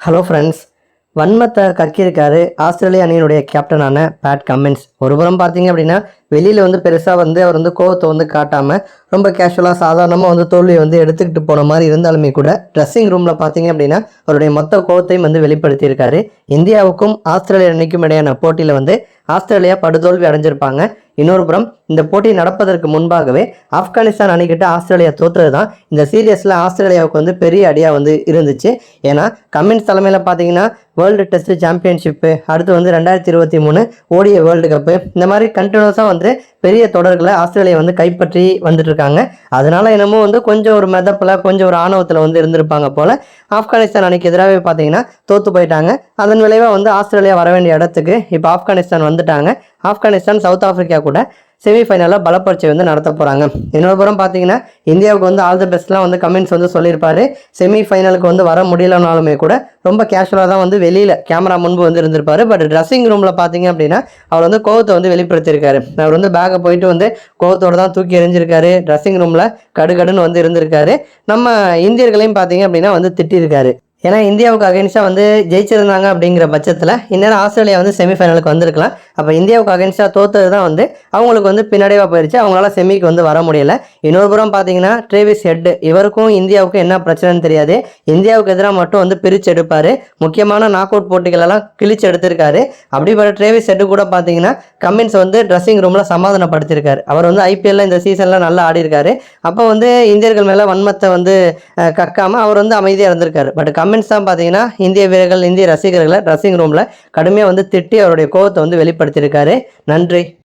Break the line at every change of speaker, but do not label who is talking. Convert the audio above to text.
Hello friends வன்மத்தை கக்கியிருக்காரு ஆஸ்திரேலிய அணியினுடைய கேப்டனான Pat Cummins ஒருபுறம் பார்த்தீங்க அப்படின்னா வெளியில் வந்து பெருசாக வந்து அவர் வந்து கோவத்தை வந்து காட்டாமல் ரொம்ப கேஷுவலாக சாதாரணமாக வந்து தோல்வியை வந்து எடுத்துக்கிட்டு போன மாதிரி இருந்தாலுமே கூட ட்ரெஸ்ஸிங் ரூமில் பார்த்தீங்க அப்படின்னா அவருடைய மொத்த கோவத்தையும் வந்து வெளிப்படுத்தியிருக்காரு. இந்தியாவுக்கும் ஆஸ்திரேலியா அணிக்கும் இடையான போட்டியில் வந்து ஆஸ்திரேலியா படுதோல்வி அடைஞ்சிருப்பாங்க. இன்னொரு புறம் இந்த போட்டி நடப்பதற்கு முன்பாகவே ஆப்கானிஸ்தான் அணிக்கிட்ட ஆஸ்திரேலியா தோற்றது தான் இந்த சீரியஸில் ஆஸ்திரேலியாவுக்கு வந்து பெரிய அடியாக வந்து இருந்துச்சு. ஏன்னா கம்மின்ஸ் தலைமையில் பார்த்தீங்கன்னா வேர்ல்டு டெஸ்ட் சாம்பியன்ஷிப்பு அடுத்து வந்து ரெண்டாயிரத்தி இருபத்தி மூணு ஓடிய வேர்ல்டு கப்பு இந்த மாதிரி கண்டினியூஸாக வந்து பெரிய தொடர்களை ஆஸ்திரேலியா வந்து கைப்பற்றி வந்துட்டு இருக்காங்க அதனால என்னமோ வந்து கொஞ்சம் ஒரு மெதப்பில் கொஞ்சம் ஒரு ஆணவத்தில் வந்து இருந்திருப்பாங்க போல். ஆப்கானிஸ்தான் அன்னைக்கு எதிராகவே பார்த்தீங்கன்னா தோற்று போயிட்டாங்க. அதன் விளைவாக வந்து ஆஸ்திரேலியா வர வேண்டிய இடத்துக்கு இப்போ ஆப்கானிஸ்தான் வந்துட்டாங்க. ஆப்கானிஸ்தான் சவுத் ஆஃப்ரிக்கா கூட செமிஃபைனலில் பலப்பரீட்சை வந்து நடத்த போகிறாங்க இன்னொரு புறம் பார்த்தீங்கன்னா இந்தியாவுக்கு வந்து ஆல் த பெஸ்ட்லாம் வந்து கமெண்ட்ஸ் வந்து சொல்லியிருப்பாரு. செமிஃபைனலுக்கு வந்து வர முடியலனாலுமே கூட ரொம்ப கேஷுவலாக தான் வந்து வெளியில் கேமரா முன்பு வந்து இருந்திருப்பாரு. பட் ட்ரெஸ்ஸிங் ரூமில் பார்த்தீங்க அப்படின்னா அவர் வந்து கோவத்தை வந்து வெளிப்படுத்தியிருக்காரு. அவர் வந்து பேக்கை போயிட்டு வந்து கோவத்தோடு தான் தூக்கி எறிஞ்சிருக்காரு. ட்ரெஸ்ஸிங் ரூமில் கடுகடுன்னு வந்து இருந்திருக்காரு. நம்ம இந்தியர்களையும் பார்த்தீங்க அப்படின்னா வந்து திட்டியிருக்காரு. ஏன்னா இந்தியாவுக்கு அகைன்ஸ்டாக வந்து ஜெயிச்சிருந்தாங்க அப்படிங்கிற பட்சத்தில் இந்நேரம் ஆஸ்திரேலியா வந்து செமிஃபைனலுக்கு வந்திருக்கலாம். அப்போ இந்தியாவுக்கு அகென்ஸ்டாக தோத்தது தான் வந்து அவங்களுக்கு வந்து பின்னடைவாக போயிடுச்சு அவங்களால செமிக்கு வந்து வர முடியல. இன்னொரு புறம் பார்த்தீங்கன்னா ட்ரேவிஸ் ஹெட் இவருக்கும் இந்தியாவுக்கும் என்ன பிரச்சனைன்னு தெரியாது. இந்தியாவுக்கு எதிராக மட்டும் வந்து பிரித்து எடுப்பார். முக்கியமான நாக் அவுட் போட்டிகளெல்லாம் கிழிச்சு எடுத்திருக்காரு. அப்படிப்பட்ட ட்ரேவிஸ் ஹெட்டு கூட பார்த்தீங்கன்னா கம்மின்ஸ் வந்து ட்ரெஸ்ஸிங் ரூமில் சமாதானப்படுத்தியிருக்காரு அவர் வந்து ஐபிஎல்ல இந்த சீசனில் நல்லா ஆடிருக்காரு அப்போ வந்து இந்தியர்கள் மேலே வன்மத்தை வந்து கக்காமல் அவர் வந்து அமைதியாக இருந்திருக்காரு. பட் கம்மின்ஸ் தான் பார்த்தீங்கன்னா இந்திய வீரர்கள் இந்திய ரசிகர்களை ட்ரெஸ்ஸிங் ரூமில் கடுமையாக வந்து திட்டி அவருடைய கோவத்தை வந்து வெளிப்படுத்தியிருக்காரு நன்றி.